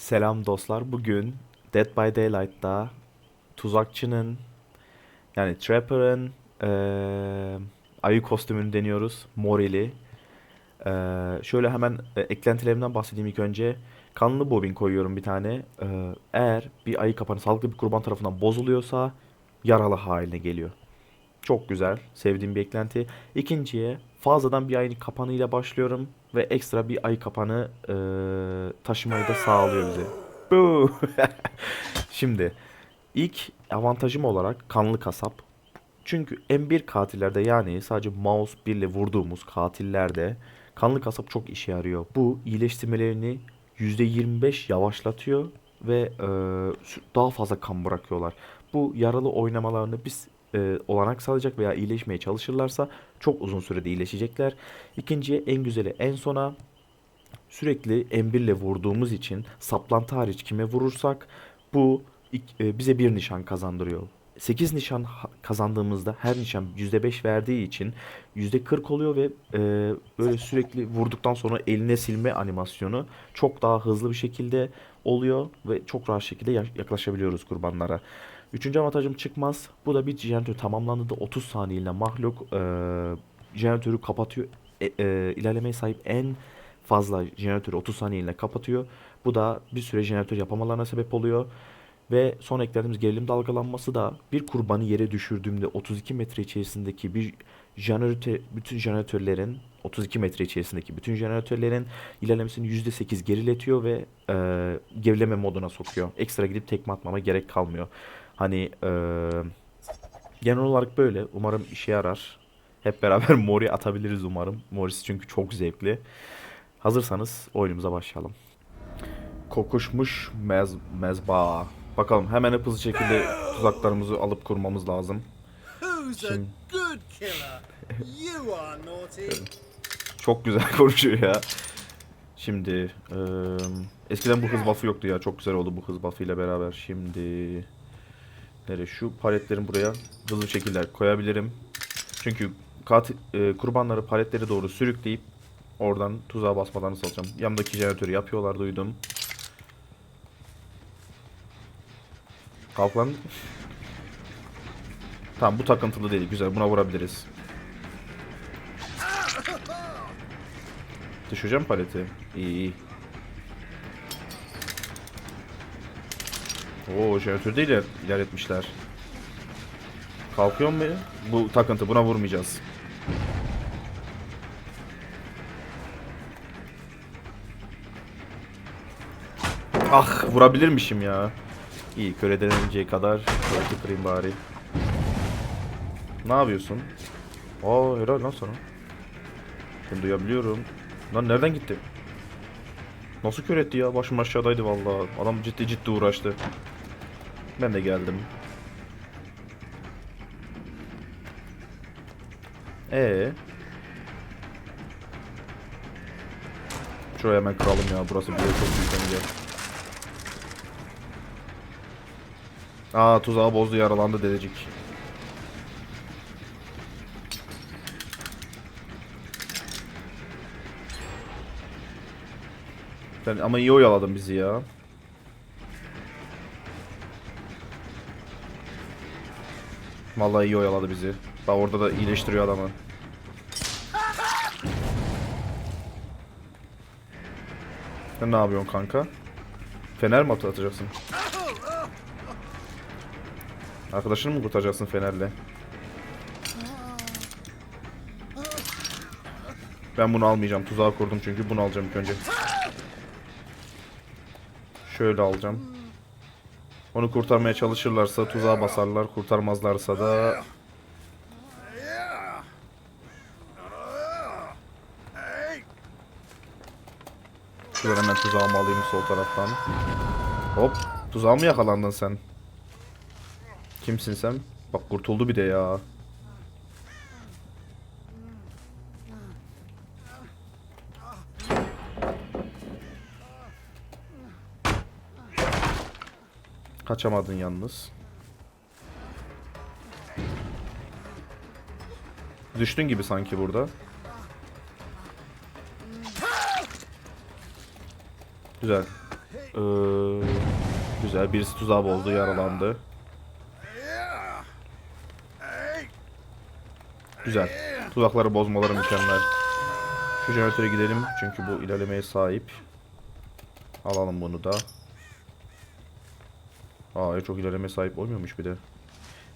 Selam dostlar. Bugün Dead by Daylight'ta tuzakçının yani Trapper'ın eee, ayı kostümünü deniyoruz. Morili. Eee, şöyle hemen e, eklentilerimden bahsedeyim ilk önce. Kanlı bobin koyuyorum bir tane. Eee, eğer bir ayı kapanı sağlıklı bir kurban tarafından bozuluyorsa yaralı haline geliyor. Çok güzel. Sevdiğim bir eklenti. İkinciye fazladan bir ayı kapanıyla başlıyorum ve ekstra bir ayı kapanı e, taşımayı da sağlıyor bize. Şimdi ilk avantajım olarak kanlı kasap. Çünkü M1 katillerde yani sadece mouse 1 ile vurduğumuz katillerde kanlı kasap çok işe yarıyor. Bu iyileştirmelerini %25 yavaşlatıyor ve e, daha fazla kan bırakıyorlar. Bu yaralı oynamalarını biz e, olanak sağlayacak veya iyileşmeye çalışırlarsa çok uzun sürede iyileşecekler. İkinciye en güzeli en sona sürekli M1 ile vurduğumuz için saplantı hariç kime vurursak bu e, bize bir nişan kazandırıyor. 8 nişan kazandığımızda her nişan %5 verdiği için %40 oluyor ve e, böyle sürekli vurduktan sonra eline silme animasyonu çok daha hızlı bir şekilde oluyor ve çok rahat şekilde ya- yaklaşabiliyoruz kurbanlara. Üçüncü avantajım çıkmaz. Bu da bir jeneratör tamamlandığında 30 saniyeliğine mahluk e, jeneratörü kapatıyor. E, e, ilerlemeye sahip en fazla jeneratörü 30 saniyeliğine kapatıyor. Bu da bir süre jeneratör yapamalarına sebep oluyor. Ve son eklediğimiz gerilim dalgalanması da bir kurbanı yere düşürdüğümde 32 metre içerisindeki bir jeneratör, bütün jeneratörlerin 32 metre içerisindeki bütün jeneratörlerin ilerlemesini %8 geriletiyor ve e, gerileme moduna sokuyor. Ekstra gidip tekme atmama gerek kalmıyor. Hani e, genel olarak böyle. Umarım işe yarar. Hep beraber Mori atabiliriz umarım. Morisi çünkü çok zevkli. Hazırsanız oyunumuza başlayalım. Kokuşmuş mez mezba. Bakalım hemen hızlı şekilde tuzaklarımızı alıp kurmamız lazım. Şimdi- good killer? You are naughty. Çok güzel konuşuyor ya. Şimdi eee, eskiden bu hız buff'ı yoktu ya. Çok güzel oldu bu hız buff'ı ile beraber. Şimdi nereye şu paletlerin buraya hızlı şekilde koyabilirim. Çünkü katil, eee, kurbanları paletleri doğru sürükleyip oradan tuzağa basmalarını sağlayacağım. Yanımdaki jeneratörü yapıyorlar duydum. Kalk lan. Tamam bu takıntılı değil. Güzel buna vurabiliriz. Düşüreceğim paleti. İyi iyi. Oo jeneratörü iler ilerletmişler. Kalkıyor mu? Bu takıntı buna vurmayacağız. Ah vurabilirmişim ya. İyi köreden önceye kadar paleti kırayım bari. Ne yapıyorsun? Aa helal lan sana. Ben duyabiliyorum. Lan nereden gitti? Nasıl kör etti ya? Başım aşağıdaydı vallahi. Adam ciddi ciddi uğraştı. Ben de geldim. Ee. Şuraya hemen kıralım ya. Burası bir çok büyük bence. Aa tuzağı bozdu yaralandı dedecik. Sen ama iyi oyaladın bizi ya. Vallahi iyi oyaladı bizi. Bak orada da iyileştiriyor adamı. Sen ne yapıyorsun kanka? Fener mi atacaksın? Arkadaşını mı kurtaracaksın fenerle? Ben bunu almayacağım. Tuzağa kurdum çünkü bunu alacağım ilk önce. Şöyle alacağım. Onu kurtarmaya çalışırlarsa tuzağa basarlar. Kurtarmazlarsa da şuradan hemen tuzağımı alayım sol taraftan. Hop. Tuzağa mı yakalandın sen? Kimsin sen? Bak kurtuldu bir de ya. Kaçamadın yalnız. Düştün gibi sanki burada. Güzel. Ee, güzel. Birisi tuzağa bozdu, yaralandı. Güzel. Tuzakları bozmaları mükemmel. Şu jeneratöre gidelim çünkü bu ilerlemeye sahip. Alalım bunu da. Aa çok ilerlemeye sahip olmuyormuş bir de.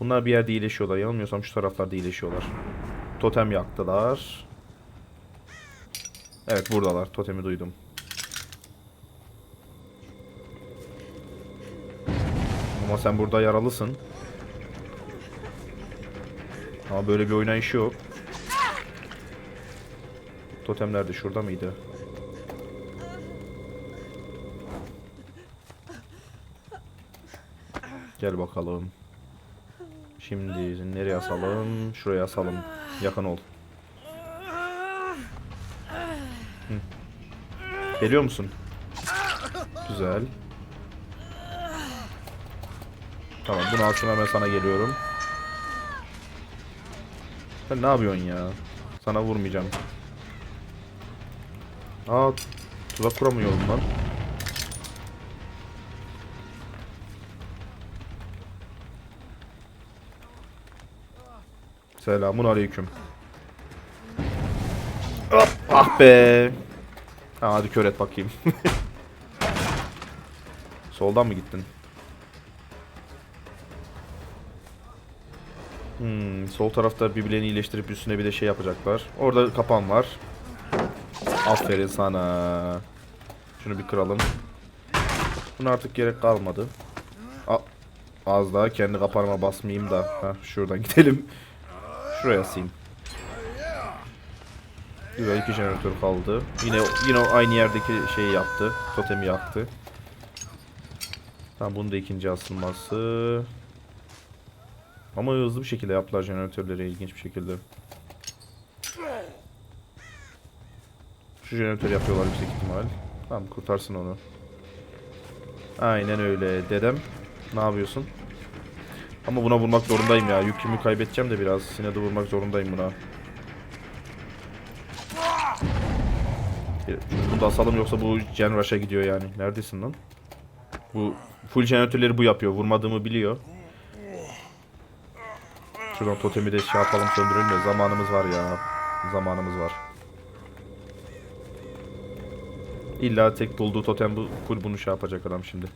Bunlar bir yerde iyileşiyorlar. Yanılmıyorsam şu taraflarda iyileşiyorlar. Totem yaktılar. Evet buradalar. Totemi duydum. Ama sen burada yaralısın. Ama böyle bir oynayış yok. Totemler de şurada mıydı? Gel bakalım. Şimdi nereye asalım? Şuraya asalım. Yakın ol. Geliyor musun? Güzel. Tamam bunu alsın hemen sana geliyorum. Sen ne yapıyorsun ya? Sana vurmayacağım. Aa tuzak kuramıyorum lan. Selamun aleyküm. Hop, ah be. Ha, hadi kör et bakayım. Soldan mı gittin? Hmm, sol tarafta birbirlerini iyileştirip üstüne bir de şey yapacaklar. Orada kapan var. Aferin sana. Şunu bir kıralım. Buna artık gerek kalmadı. A az daha kendi kapanıma basmayayım da. Heh, şuradan gidelim. Şuraya asayım. Güzel iki jeneratör kaldı. Yine yine aynı yerdeki şeyi yaptı. Totemi yaktı. Tamam bunun da ikinci asılması. Ama hızlı bir şekilde yaptılar jeneratörleri ilginç bir şekilde. Şu jeneratör yapıyorlar yüksek ihtimal. Tamam kurtarsın onu. Aynen öyle dedem. Ne yapıyorsun? Ama buna vurmak zorundayım ya. Yükümü kaybedeceğim de biraz. Yine de vurmak zorundayım buna. Bunu da asalım yoksa bu Gen Rush'a gidiyor yani. Neredesin lan? Bu full jeneratörleri bu yapıyor. Vurmadığımı biliyor. Şuradan totemi de şey yapalım söndürelim de zamanımız var ya. Zamanımız var. İlla tek bulduğu totem bu full bunu şey yapacak adam şimdi.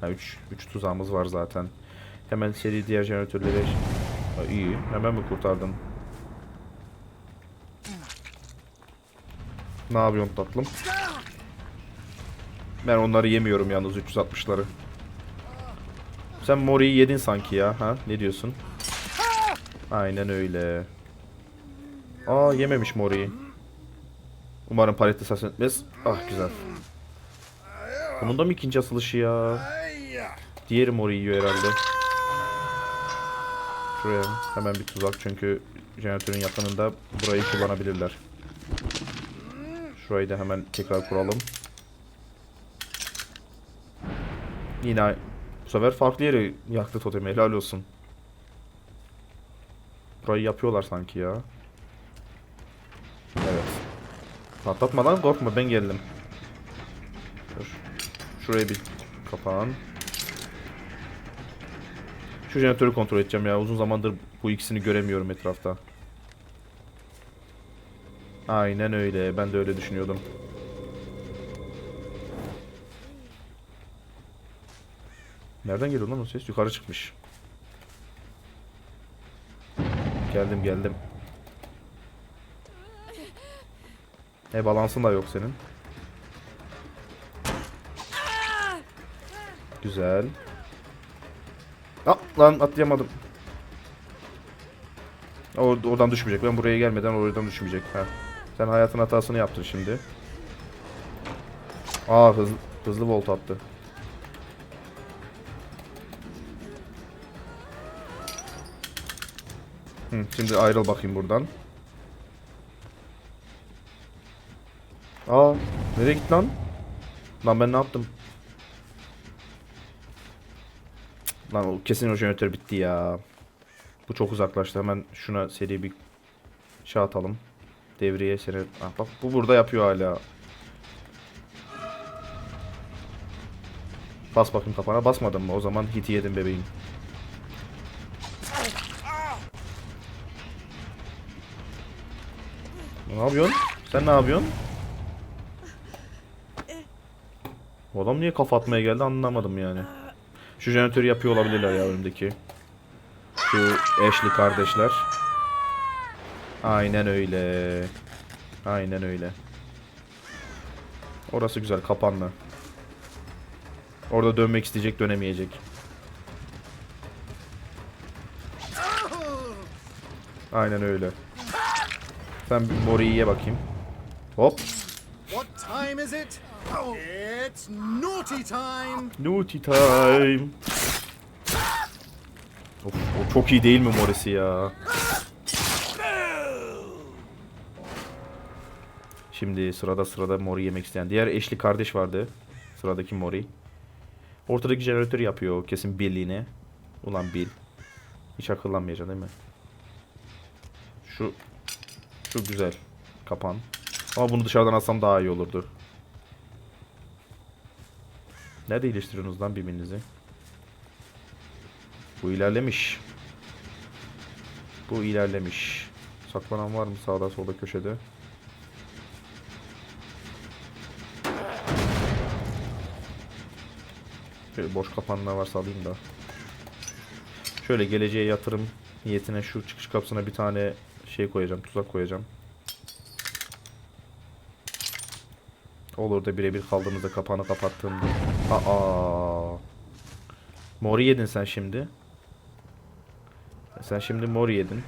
Ha 3 3 tuzağımız var zaten. Hemen seri diğer jeneratörleri ha, iyi. Hemen mi kurtardım? Ne yapıyorsun tatlım? Ben onları yemiyorum yalnız 360'ları. Sen Mori'yi yedin sanki ya. Ha? Ne diyorsun? Aynen öyle. Aa yememiş Mori'yi. Umarım palette ses etmez. Ah güzel. Bunun da mı ikinci asılışı ya? Diğeri Mori yiyor herhalde. Şuraya hemen bir tuzak çünkü jeneratörün yakınında burayı kullanabilirler. Şurayı da hemen tekrar kuralım. Yine bu sefer farklı yeri yaktı totemi helal olsun. Burayı yapıyorlar sanki ya. Evet. Patlatmadan korkma ben geldim. Dur. Şuraya bir kapağın. Şu jeneratörü kontrol edeceğim ya. Uzun zamandır bu ikisini göremiyorum etrafta. Aynen öyle. Ben de öyle düşünüyordum. Nereden geliyor lan o ses? Yukarı çıkmış. Geldim geldim. E balansın da yok senin. Güzel. Ah, lan atlayamadım. Or oradan düşmeyecek. Ben buraya gelmeden oradan düşmeyecek. Ha. Sen hayatın hatasını yaptın şimdi. Aa hızlı, hızlı volt attı. Hı, şimdi ayrıl bakayım buradan. Aa nereye gitti lan? Lan ben ne yaptım? Lan o kesin o jeneratör bitti ya. Bu çok uzaklaştı. Hemen şuna seri bir şey atalım. Devreye seni. Ah, bak bu burada yapıyor hala. Bas bakayım kafana. Basmadın mı? O zaman hiti yedin bebeğim. Ne yapıyorsun? Sen ne yapıyorsun? Bu adam niye kafa atmaya geldi anlamadım yani. Şu jeneratörü yapıyor olabilirler ya önümdeki. Şu Ashley kardeşler. Aynen öyle. Aynen öyle. Orası güzel kapanlı. Orada dönmek isteyecek dönemeyecek. Aynen öyle. Sen bir Mori'yi ye bakayım. Hop. İs it? It's naughty time. Naughty time. Of, o çok iyi değil mi Morisi ya? Şimdi sırada sırada Mori yemek isteyen. Diğer eşli kardeş vardı. Sıradaki Mori. Ortadaki jeneratör yapıyor kesin Bill yine. Ulan Bill. Hiç akıllanmayacaksın değil mi? Şu şu güzel. Kapan. Ama bunu dışarıdan alsam daha iyi olurdu. Nerede iyileştiriyorsunuz lan birbirinizi? Bu ilerlemiş. Bu ilerlemiş. Saklanan var mı sağda solda köşede? Şöyle boş kapanlar varsa alayım da. Şöyle geleceğe yatırım niyetine şu çıkış kapısına bir tane şey koyacağım, tuzak koyacağım. Olur da birebir kaldığımızda kapağını kapattığımda. Aa. Mori yedin sen şimdi. Sen şimdi mori yedin.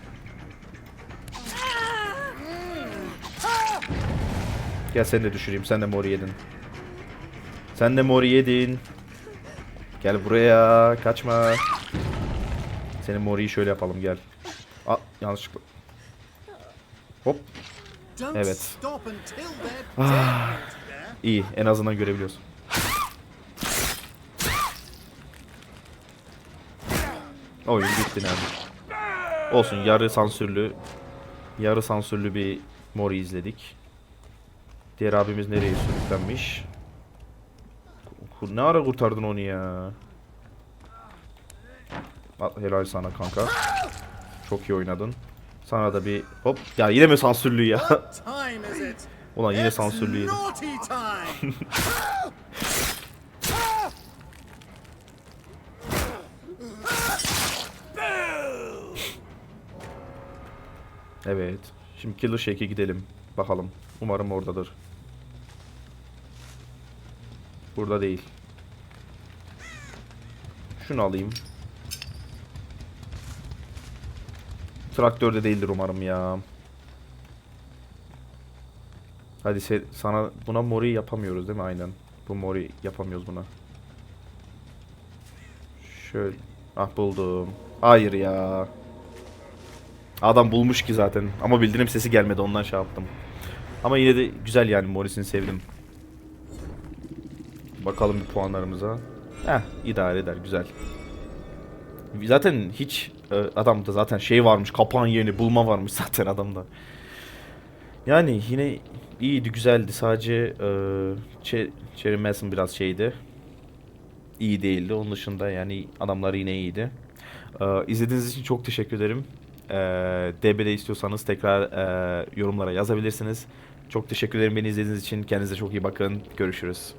Gel seni de düşüreyim. Sen de mori yedin. Sen de mori yedin. Gel buraya. Kaçma. Senin moriyi şöyle yapalım gel. Aa yanlışlıkla. Hop. Evet. there. İyi. En azından görebiliyorsun. Oyun bitti nerede? Olsun yarı sansürlü yarı sansürlü bir Mori izledik. Diğer abimiz nereye sürüklenmiş? Ne ara kurtardın onu ya? Al, Helal sana kanka. Çok iyi oynadın. Sana da bir hop. Ya yine mi sansürlü ya? Ulan yine sansürlüydü. Evet. Şimdi Killer Shake'e gidelim. Bakalım. Umarım oradadır. Burada değil. Şunu alayım. Traktörde değildir umarım ya. Hadi se- sana buna mori yapamıyoruz değil mi? Aynen. Bu mori yapamıyoruz buna. Şöyle. Ah buldum. Hayır ya. Adam bulmuş ki zaten. Ama bildirim sesi gelmedi ondan şey yaptım. Ama yine de güzel yani Morris'ini sevdim. Bakalım bir puanlarımıza. Heh idare eder güzel. Zaten hiç e, adamda zaten şey varmış kapağın yerini bulma varmış zaten adamda. Yani yine iyiydi güzeldi sadece e, Che- Cherry biraz şeydi. İyi değildi onun dışında yani adamlar yine iyiydi. E, izlediğiniz için çok teşekkür ederim. E, DB'de istiyorsanız tekrar e, yorumlara yazabilirsiniz. Çok teşekkür ederim beni izlediğiniz için. Kendinize çok iyi bakın. Görüşürüz.